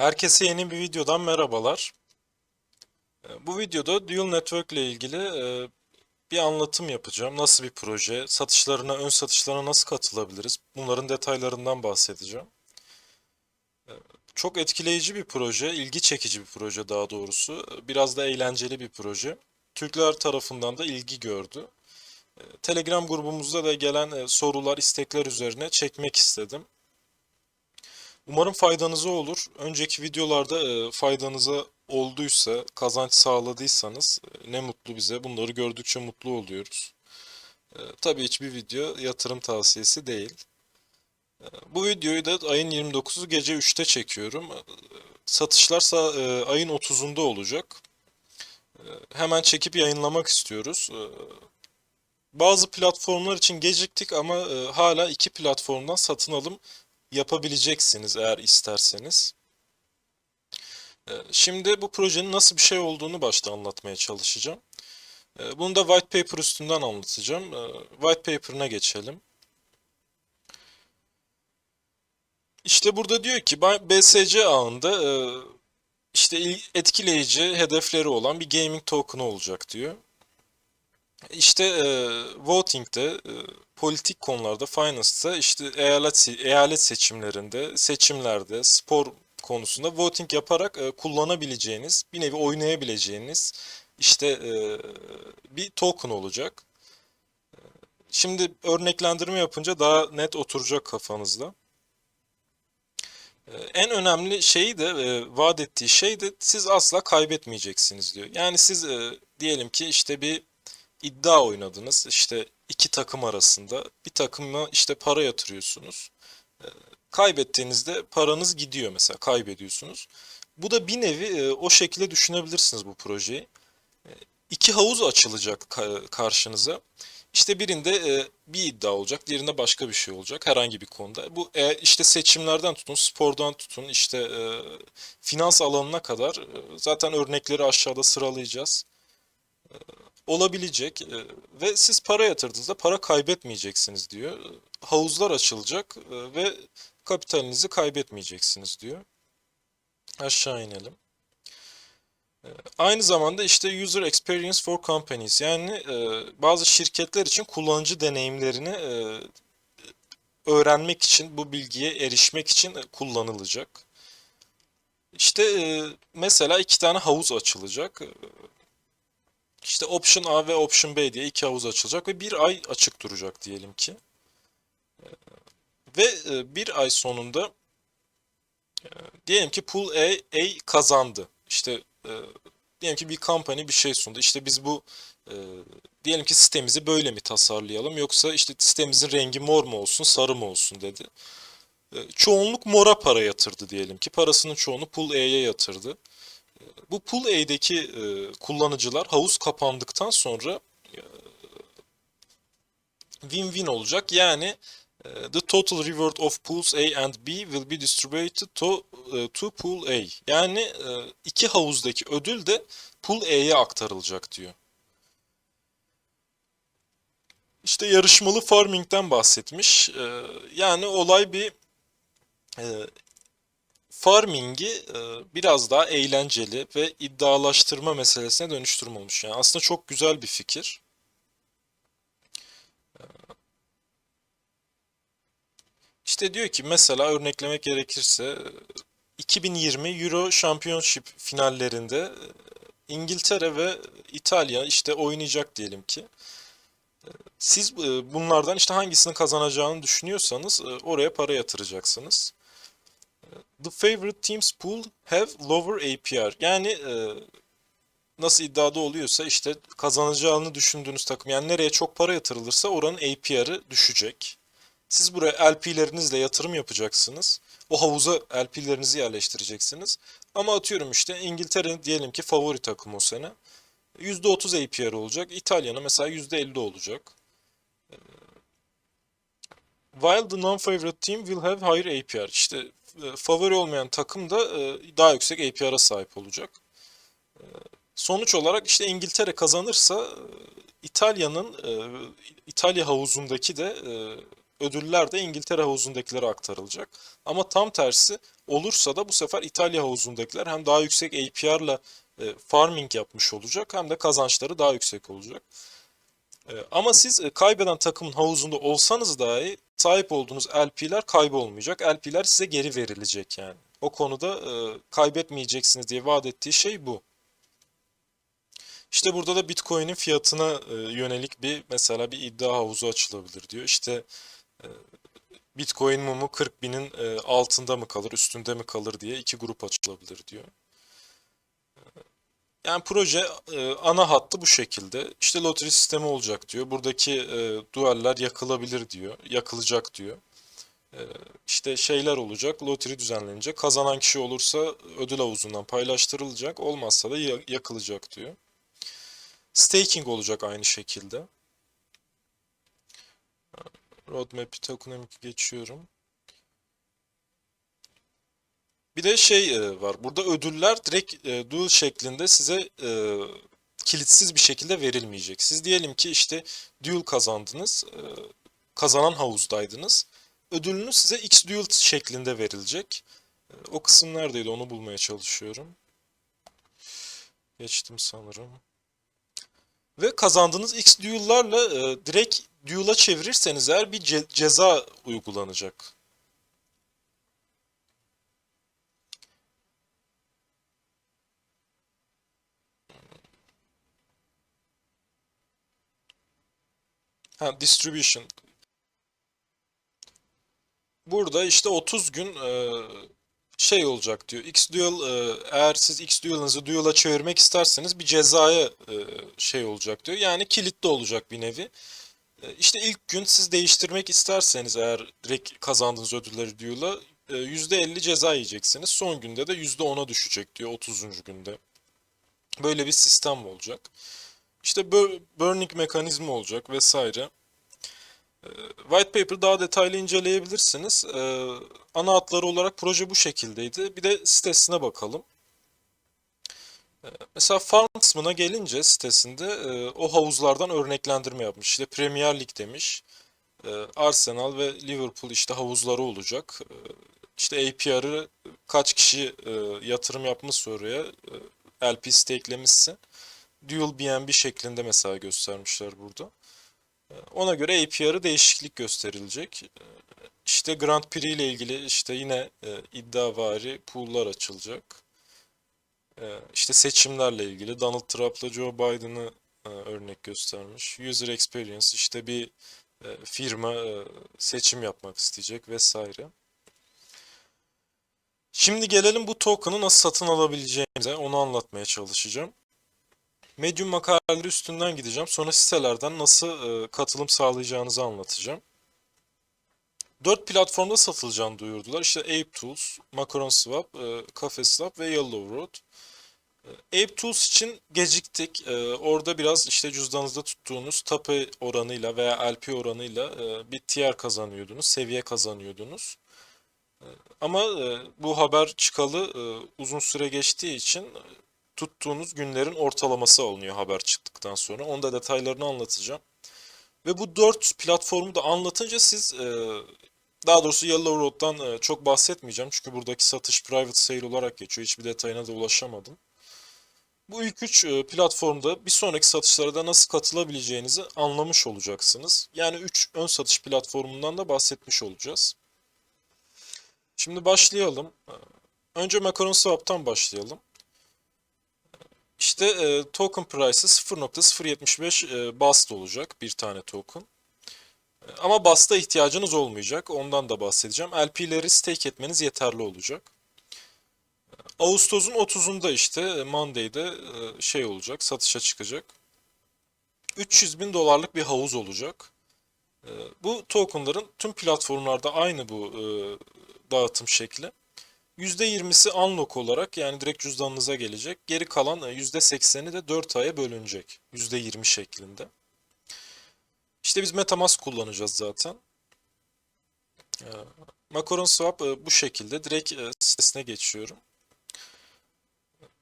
Herkese yeni bir videodan merhabalar. Ee, Bu videoda Dual Network ile ilgili e, bir anlatım yapacağım. Nasıl bir proje, satışlarına, ön satışlarına nasıl katılabiliriz? Bunların detaylarından bahsedeceğim. Ee, Çok etkileyici bir proje, ilgi çekici bir proje daha doğrusu. Biraz da eğlenceli bir proje. Türkler tarafından da ilgi gördü. Ee, Telegram grubumuzda da gelen e, sorular, istekler üzerine çekmek istedim. Umarım faydanıza olur. Önceki videolarda e, faydanıza olduysa, kazanç sağladıysanız e, ne mutlu bize. Bunları gördükçe mutlu oluyoruz. E, tabii hiçbir video yatırım tavsiyesi değil. Bu videoyu da ayın 29'u gece 3'te çekiyorum. Satışlarsa e, ayın 30'unda olacak. Hemen çekip yayınlamak istiyoruz. Bazı platformlar için geciktik ama hala iki platformdan satın alım yapabileceksiniz eğer isterseniz. Ee, Şimdi bu projenin nasıl bir şey olduğunu başta anlatmaya çalışacağım. Ee, Bunu da white paper üstünden anlatacağım. Ee, White paper'ına geçelim. İşte burada diyor ki BSC ağında e, işte il- etkileyici hedefleri olan bir gaming token olacak diyor. İşte e, voting'de, e, politik konularda, finance'da, işte eyalet, eyalet seçimlerinde, seçimlerde, spor konusunda voting yaparak e, kullanabileceğiniz, bir nevi oynayabileceğiniz işte e, bir token olacak. Şimdi örneklendirme yapınca daha net oturacak kafanızda. E, En önemli şeyi de e, vaat ettiği şey de siz asla kaybetmeyeceksiniz diyor. Yani siz e, diyelim ki işte bir iddia oynadınız. İşte iki takım arasında bir takıma işte para yatırıyorsunuz. Kaybettiğinizde paranız gidiyor mesela kaybediyorsunuz. Bu da bir nevi e, o şekilde düşünebilirsiniz bu projeyi. İki havuz açılacak ka- karşınıza. İşte birinde e, bir iddia olacak, diğerinde başka bir şey olacak herhangi bir konuda. Bu e, işte seçimlerden tutun, spordan tutun, işte finans alanına kadar zaten örnekleri aşağıda sıralayacağız olabilecek e, ve siz para yatırdığınızda para kaybetmeyeceksiniz diyor. Havuzlar açılacak e, ve kapitalinizi kaybetmeyeceksiniz diyor. Aşağı inelim. E, Aynı zamanda işte user experience for companies yani bazı şirketler için kullanıcı deneyimlerini öğrenmek için bu bilgiye erişmek için kullanılacak. İşte mesela iki tane havuz açılacak. İşte Option A ve Option B diye iki havuz açılacak ve bir ay açık duracak diyelim ki. Ve e, bir ay sonunda e, diyelim ki Pool A, A kazandı. İşte e, diyelim ki bir company bir şey sundu. İşte biz bu diyelim ki sitemizi böyle mi tasarlayalım yoksa işte sitemizin rengi mor mu olsun sarı mı olsun dedi. Çoğunluk mora para yatırdı diyelim ki. Parasının çoğunu Pool A'ya yatırdı. Bu Pool A'deki e, kullanıcılar havuz kapandıktan sonra win-win olacak. Yani e, the total reward of pools A and B will be distributed to, e, to pool A. Yani e, iki havuzdaki ödül de pool A'ya aktarılacak diyor. İşte yarışmalı farming'den bahsetmiş. E, yani olay bir e, farming'i e, biraz daha eğlenceli ve iddialaştırma meselesine dönüştürme olmuş. Yani aslında çok güzel bir fikir. İşte diyor ki mesela örneklemek gerekirse 2020 Euro Championship finallerinde e, İngiltere ve İtalya işte oynayacak diyelim ki. Siz e, bunlardan işte hangisini kazanacağını düşünüyorsanız e, oraya para yatıracaksınız. The favorite teams pool have lower APR. Yani e, nasıl iddiada oluyorsa işte kazanacağını düşündüğünüz takım yani nereye çok para yatırılırsa oranın APR'ı düşecek. Siz buraya LP'lerinizle yatırım yapacaksınız. O havuza LP'lerinizi yerleştireceksiniz. Ama atıyorum işte İngiltere diyelim ki favori takım o sene. %30 APR olacak. İtalya'nın mesela %50 olacak. While the non-favorite team will have higher APR. İşte favori olmayan takım da e, daha yüksek APR'a sahip olacak. E, sonuç olarak işte İngiltere kazanırsa e, İtalya'nın e, İtalya havuzundaki de e, ödüller de İngiltere havuzundakilere aktarılacak. Ama tam tersi olursa da bu sefer İtalya havuzundakiler hem daha yüksek APR'la e, farming yapmış olacak hem de kazançları daha yüksek olacak. E, ama siz e, kaybeden takımın havuzunda olsanız dahi sahip olduğunuz LP'ler kaybolmayacak. LP'ler size geri verilecek yani. O konuda e, kaybetmeyeceksiniz diye vaat ettiği şey bu. İşte burada da Bitcoin'in fiyatına e, yönelik bir mesela bir iddia havuzu açılabilir diyor. İşte e, Bitcoin mumu 40 binin e, altında mı kalır, üstünde mi kalır diye iki grup açılabilir diyor. Yani proje e, ana hattı bu şekilde. İşte loteri sistemi olacak diyor. Buradaki e, dueller yakılabilir diyor. Yakılacak diyor. E, işte şeyler olacak. Loteri düzenlenecek. Kazanan kişi olursa ödül havuzundan paylaştırılacak. Olmazsa da ya- yakılacak diyor. Staking olacak aynı şekilde. Roadmap'i tokenomic geçiyorum. Bir de şey e, var. Burada ödüller direkt e, dual şeklinde size e, kilitsiz bir şekilde verilmeyecek. Siz diyelim ki işte dual kazandınız. e, kazanan havuzdaydınız. Ödülünüz size X dual şeklinde verilecek. E, o kısım neredeydi onu bulmaya çalışıyorum. Geçtim sanırım. Ve kazandığınız X dual'larla e, direkt dual'a çevirirseniz eğer bir ce- ceza uygulanacak. Ha, distribution. Burada işte 30 gün e, şey olacak diyor. X dual e, eğer siz X dual'ınızı dual'a çevirmek isterseniz bir cezaya e, şey olacak diyor. Yani kilitli olacak bir nevi. E, işte ilk gün siz değiştirmek isterseniz eğer direkt kazandığınız ödülleri dual'a e, %50 ceza yiyeceksiniz. Son günde de %10'a düşecek diyor 30. günde. Böyle bir sistem olacak. İşte bur- burning mekanizma olacak vesaire. White paper daha detaylı inceleyebilirsiniz. Ee, ana hatları olarak proje bu şekildeydi. Bir de sitesine bakalım. Ee, mesela Farmsman'a gelince sitesinde e, o havuzlardan örneklendirme yapmış. İşte Premier Lig demiş. Ee, Arsenal ve Liverpool işte havuzları olacak. Ee, işte APR'ı kaç kişi e, yatırım yapmışsa oraya e, LP stakelemişse Dual BNB şeklinde mesela göstermişler burada. Ona göre APR'ı değişiklik gösterilecek. İşte Grand Prix ile ilgili işte yine e, iddiavari pool'lar açılacak. E, işte seçimlerle ilgili Donald Trump'la Joe Biden'ı e, örnek göstermiş. User Experience işte bir e, firma seçim yapmak isteyecek vesaire. Şimdi gelelim bu token'ı nasıl satın alabileceğimize onu anlatmaya çalışacağım. Medium makaleleri üstünden gideceğim. Sonra sitelerden nasıl e, katılım sağlayacağınızı anlatacağım. Dört platformda satılacağını duyurdular. İşte Ape Tools, Macaron Swap, e, Cafe Swap ve Yellow Road. E, Ape Tools için geciktik. E, orada biraz işte cüzdanınızda tuttuğunuz TAPE oranıyla veya LP oranıyla e, bir tier kazanıyordunuz, seviye kazanıyordunuz. E, ama e, bu haber çıkalı e, uzun süre geçtiği için tuttuğunuz günlerin ortalaması alınıyor haber çıktıktan sonra. Onu da detaylarını anlatacağım. Ve bu dört platformu da anlatınca siz e, daha doğrusu Yellow Road'dan e, çok bahsetmeyeceğim. Çünkü buradaki satış private sale olarak geçiyor. Hiçbir detayına da ulaşamadım. Bu ilk üç e, platformda bir sonraki satışlara da nasıl katılabileceğinizi anlamış olacaksınız. Yani 3 ön satış platformundan da bahsetmiş olacağız. Şimdi başlayalım. Önce Macaron Swap'tan başlayalım. İşte e, token price'ı 0.075 e, BAST olacak bir tane token. E, ama BAST'a ihtiyacınız olmayacak. Ondan da bahsedeceğim. LP'leri stake etmeniz yeterli olacak. E, Ağustos'un 30'unda işte e, Monday'de şey olacak, satışa çıkacak. 300 bin dolarlık bir havuz olacak. Bu tokenların tüm platformlarda aynı bu dağıtım şekli. %20'si unlock olarak yani direkt cüzdanınıza gelecek. Geri kalan %80'i de 4 aya bölünecek. %20 şeklinde. İşte biz Metamask kullanacağız zaten. Ee, Macaron Swap e, bu şekilde. Direkt e, sitesine geçiyorum.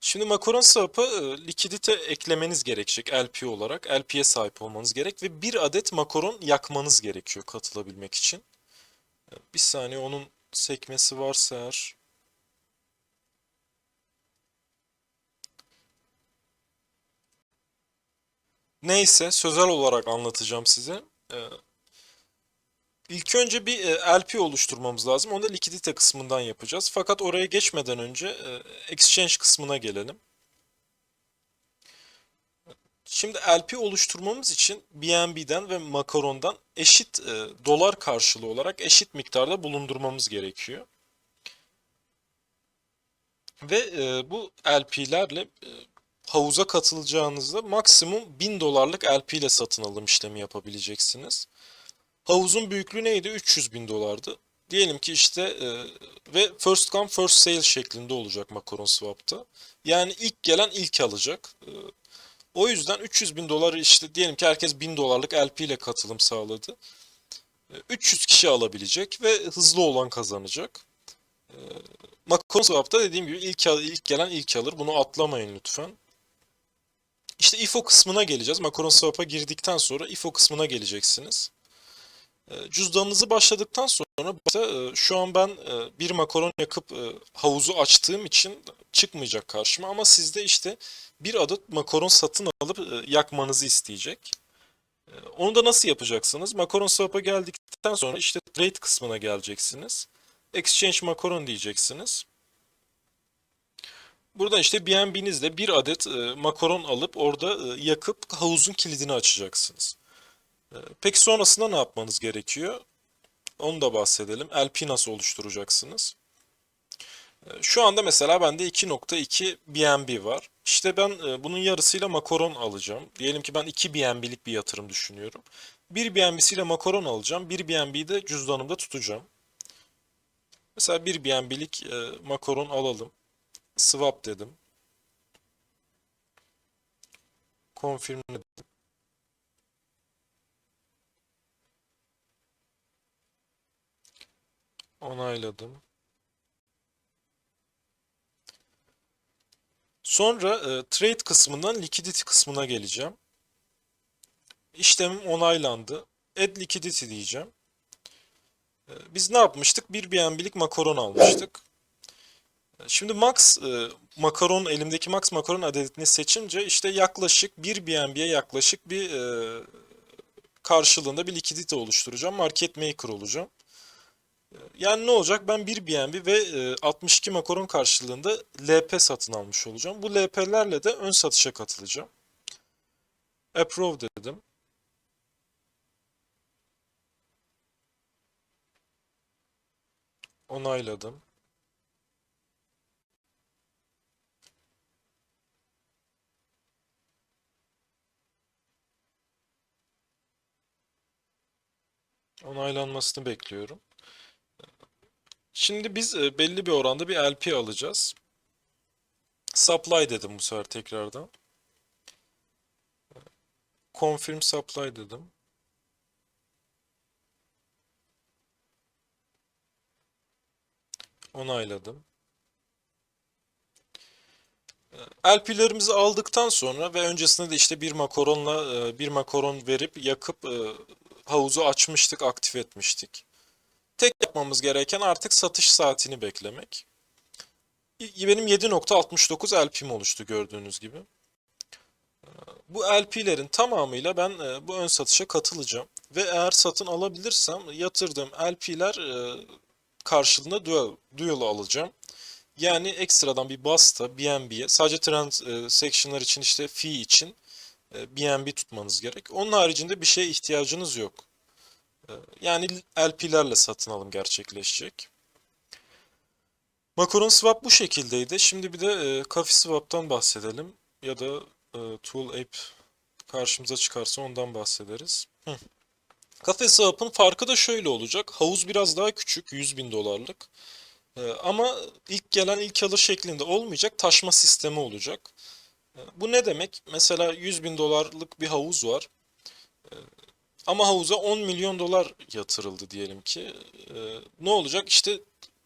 Şimdi makaron swap'a e, likidite eklemeniz gerekecek LP olarak. LP'ye sahip olmanız gerek ve bir adet makaron yakmanız gerekiyor katılabilmek için. E, Bir saniye onun sekmesi varsa eğer. Neyse sözel olarak anlatacağım size. E, İlk önce bir e, LP oluşturmamız lazım. Onu da likidite kısmından yapacağız. Fakat oraya geçmeden önce e, Exchange kısmına gelelim. Şimdi LP oluşturmamız için BNB'den ve Makaron'dan eşit e, dolar karşılığı olarak eşit miktarda bulundurmamız gerekiyor. Ve e, bu LP'lerle e, havuza katılacağınızda maksimum 1000 dolarlık LP ile satın alım işlemi yapabileceksiniz. Havuzun büyüklüğü neydi? 300 bin dolardı. Diyelim ki işte e, ve first come first sale şeklinde olacak Makaron Swap'ta. Yani ilk gelen ilk alacak. E, o yüzden 300 bin doları işte diyelim ki herkes 1000 dolarlık LP ile katılım sağladı. E, 300 kişi alabilecek ve hızlı olan kazanacak. E, Makaron Swap'ta dediğim gibi ilk, ilk gelen ilk alır. Bunu atlamayın lütfen. İşte IFO kısmına geleceğiz. Makaron Swap'a girdikten sonra IFO kısmına geleceksiniz. E, Cüzdanınızı başladıktan sonra e, şu an ben e, bir makaron yakıp e, havuzu açtığım için çıkmayacak karşıma ama sizde işte bir adet makaron satın alıp yakmanızı isteyecek. Onu da nasıl yapacaksınız? Makaron swap'a geldikten sonra işte trade kısmına geleceksiniz. Exchange makaron diyeceksiniz. Buradan işte BNB'nizle bir adet makaron alıp orada yakıp havuzun kilidini açacaksınız. Ee, peki sonrasında ne yapmanız gerekiyor? Onu da bahsedelim. LP nasıl oluşturacaksınız? Ee, şu anda mesela bende 2.2 BNB var. İşte ben e, bunun yarısıyla makaron alacağım. Diyelim ki ben 2 BNB'lik bir yatırım düşünüyorum. 1 BNB'siyle makaron alacağım. 1 BNB'yi de cüzdanımda tutacağım. Mesela 1 BNB'lik e, makaron alalım. Swap dedim. Confirm dedim. Onayladım. Sonra e, trade kısmından liquidity kısmına geleceğim. İşlemim onaylandı. Add liquidity diyeceğim. E, biz ne yapmıştık? Bir BNB'lik makaron almıştık. E, şimdi max e, makaron elimdeki max makaron adetini seçince işte yaklaşık bir BNB'ye yaklaşık bir e, karşılığında bir liquidity oluşturacağım. Market maker olacağım. Yani ne olacak? Ben bir BNB ve 62 e, makaron karşılığında LP satın almış olacağım. Bu LP'lerle de ön satışa katılacağım. Approve dedim. Onayladım. Onaylanmasını bekliyorum. Şimdi biz e, belli bir oranda bir LP alacağız. Supply dedim bu sefer tekrardan. Confirm supply dedim. Onayladım. LP'lerimizi aldıktan sonra ve öncesinde de işte bir makaronla e, bir makaron verip yakıp e, havuzu açmıştık, aktif etmiştik. Tek yapmamız gereken artık satış saatini beklemek. Benim 7.69 LP'm oluştu gördüğünüz gibi. Bu LP'lerin tamamıyla ben e, bu ön satışa katılacağım. Ve eğer satın alabilirsem yatırdığım LP'ler e, karşılığında dual, dual alacağım. Yani ekstradan bir BASTA, BNB'ye sadece transaction'lar için işte fee için BNB tutmanız gerek. Onun haricinde bir şeye ihtiyacınız yok. Yani LP'lerle satın alım gerçekleşecek. Makaron Swap bu şekildeydi. Şimdi bir de e, Coffee Swap'tan bahsedelim. Ya da e, Tool App karşımıza çıkarsa ondan bahsederiz. Hı. Cafe Swap'ın farkı da şöyle olacak. Havuz biraz daha küçük, 100 bin dolarlık. E, ama ilk gelen ilk alır şeklinde olmayacak, taşma sistemi olacak. Bu ne demek? Mesela 100 bin dolarlık bir havuz var. E, ama havuza 10 milyon dolar yatırıldı diyelim ki. Ee, ne olacak? İşte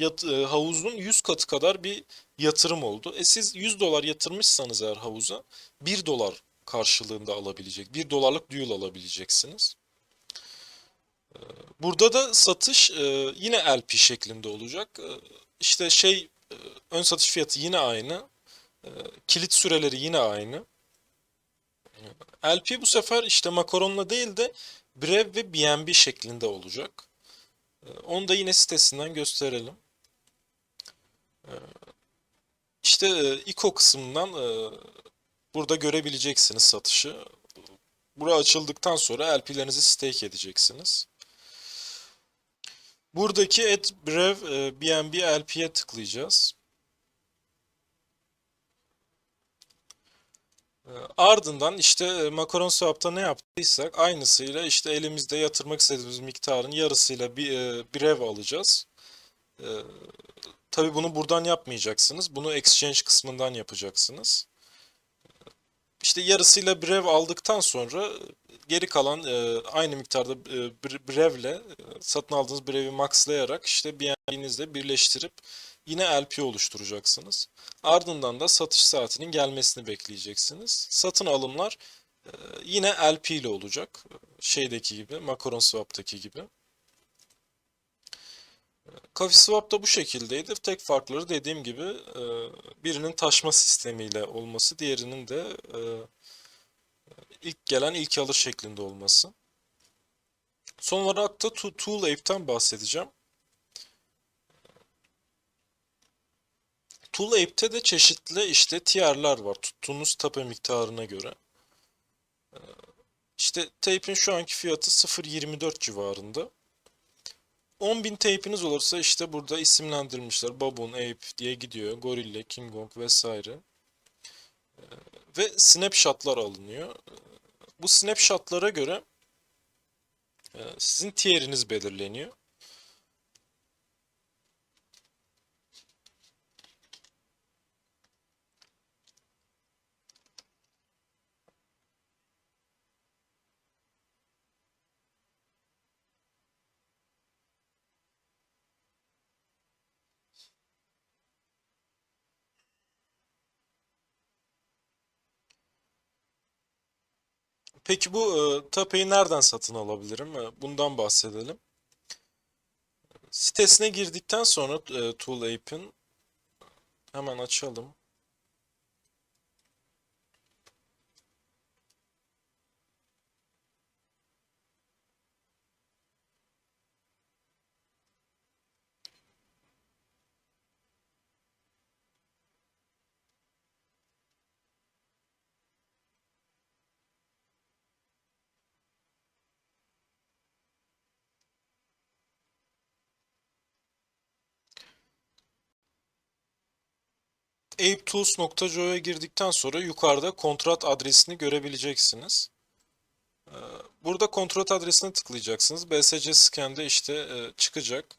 e, havuzun 100 katı kadar bir yatırım oldu. E siz 100 dolar yatırmışsanız eğer havuza 1 dolar karşılığında alabilecek, 1 dolarlık düğül alabileceksiniz. Burada da satış e, yine LP şeklinde olacak. İşte şey e, ön satış fiyatı yine aynı. E, kilit süreleri yine aynı. LP bu sefer işte makaronla değil de Brev ve BNB şeklinde olacak. E, Onu da yine sitesinden gösterelim. E, İşte e, ICO kısmından e, burada görebileceksiniz satışı. Bura açıldıktan sonra LP'lerinizi stake edeceksiniz. Buradaki Add Brev e, BNB LP'ye tıklayacağız. Ardından işte e, Makaron Swap'ta ne yaptıysak aynısıyla işte elimizde yatırmak istediğimiz miktarın yarısıyla bir e, Brev alacağız. E, Tabii bunu buradan yapmayacaksınız. Bunu exchange kısmından yapacaksınız. İşte yarısıyla brev aldıktan sonra geri kalan e, aynı miktarda e, bre- brevle satın aldığınız brevi maxlayarak işte BNB'nizle birleştirip yine LP oluşturacaksınız. Ardından da satış saatinin gelmesini bekleyeceksiniz. Satın alımlar e, yine LP ile olacak. Şeydeki gibi, Makaron Swap'taki gibi. Coffee Swap da bu şekildeydi. Tek farkları dediğim gibi e, birinin taşma sistemiyle olması, diğerinin de e, ilk gelen ilk alır şeklinde olması. Son olarak da To- Tool Ape'ten bahsedeceğim. Tool Ape'te de çeşitli işte tier'ler var tuttuğunuz tape miktarına göre. İşte tape'in şu anki fiyatı 0.24 civarında. 10.000 tape'iniz olursa işte burada isimlendirmişler. Baboon, Ape diye gidiyor. Gorilla, King Kong vesaire. Ve snapshot'lar alınıyor. Bu snapshot'lara göre e, sizin tier'iniz belirleniyor. Peki bu e, tapeyi nereden satın alabilirim? E, Bundan bahsedelim. Sitesine girdikten sonra e, Tool Ape'in hemen açalım. apetools.co'ya girdikten sonra yukarıda kontrat adresini görebileceksiniz. Ee, Burada kontrat adresine tıklayacaksınız. BSC scan'de işte e, çıkacak.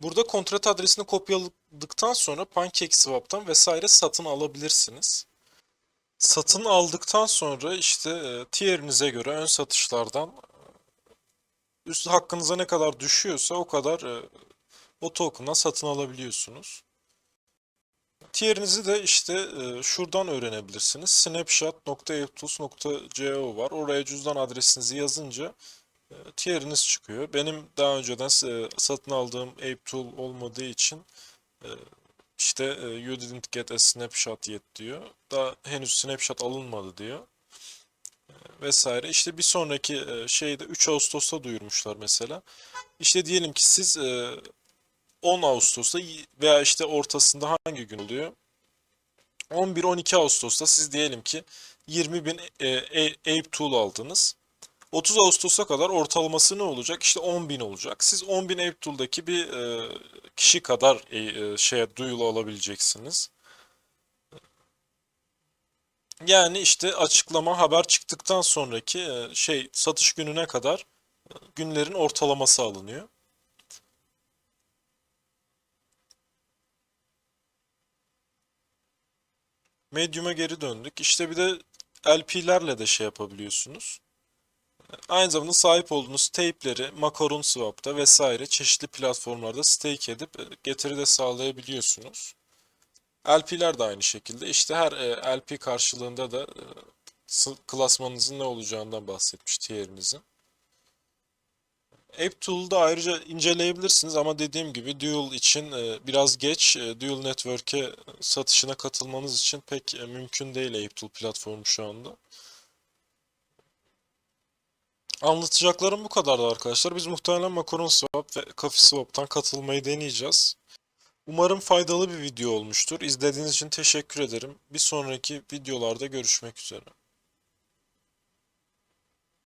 Burada kontrat adresini kopyaladıktan sonra PancakeSwap'tan vesaire satın alabilirsiniz. Satın aldıktan sonra işte e, tier'inize göre ön satışlardan e, üst hakkınıza ne kadar düşüyorsa o kadar o token'dan satın alabiliyorsunuz. Tier'inizi de işte e, şuradan öğrenebilirsiniz. snapshot.apetools.co var. Oraya cüzdan adresinizi yazınca e, tier'iniz çıkıyor. Benim daha önceden e, satın aldığım ApeTool olmadığı için e, işte e, you didn't get a snapshot yet diyor. Daha henüz snapshot alınmadı diyor. E, vesaire. İşte bir sonraki e, şeyde 3 Ağustos'ta duyurmuşlar mesela. İşte diyelim ki siz e, 10 Ağustos'ta veya işte ortasında hangi gün oluyor? 11-12 Ağustos'ta siz diyelim ki 20 bin e, Ape Tool aldınız. 30 Ağustos'a kadar ortalaması ne olacak? İşte 10 bin olacak. Siz 10 bin Ape Tool'daki bir e, kişi kadar e, şeye duyulu alabileceksiniz. Yani işte açıklama haber çıktıktan sonraki şey satış gününe kadar günlerin ortalaması alınıyor. Medium'a geri döndük. İşte bir de LP'lerle de şey yapabiliyorsunuz. Aynı zamanda sahip olduğunuz tape'leri Macaron Swap'ta vesaire çeşitli platformlarda stake edip e, getiri de sağlayabiliyorsunuz. LP'ler de aynı şekilde. İşte her e, LP karşılığında da e, klasmanınızın ne olacağından bahsetmiş tier'inizin. App Tool'da ayrıca inceleyebilirsiniz ama dediğim gibi Dual için e, biraz geç. E, Dual Network'e satışına katılmanız için pek e, mümkün değil App Tool platformu şu anda. Anlatacaklarım bu kadardı arkadaşlar. Biz muhtemelen Macaron Swap ve Coffee Swap'tan katılmayı deneyeceğiz. Umarım faydalı bir video olmuştur. İzlediğiniz için teşekkür ederim. Bir sonraki videolarda görüşmek üzere.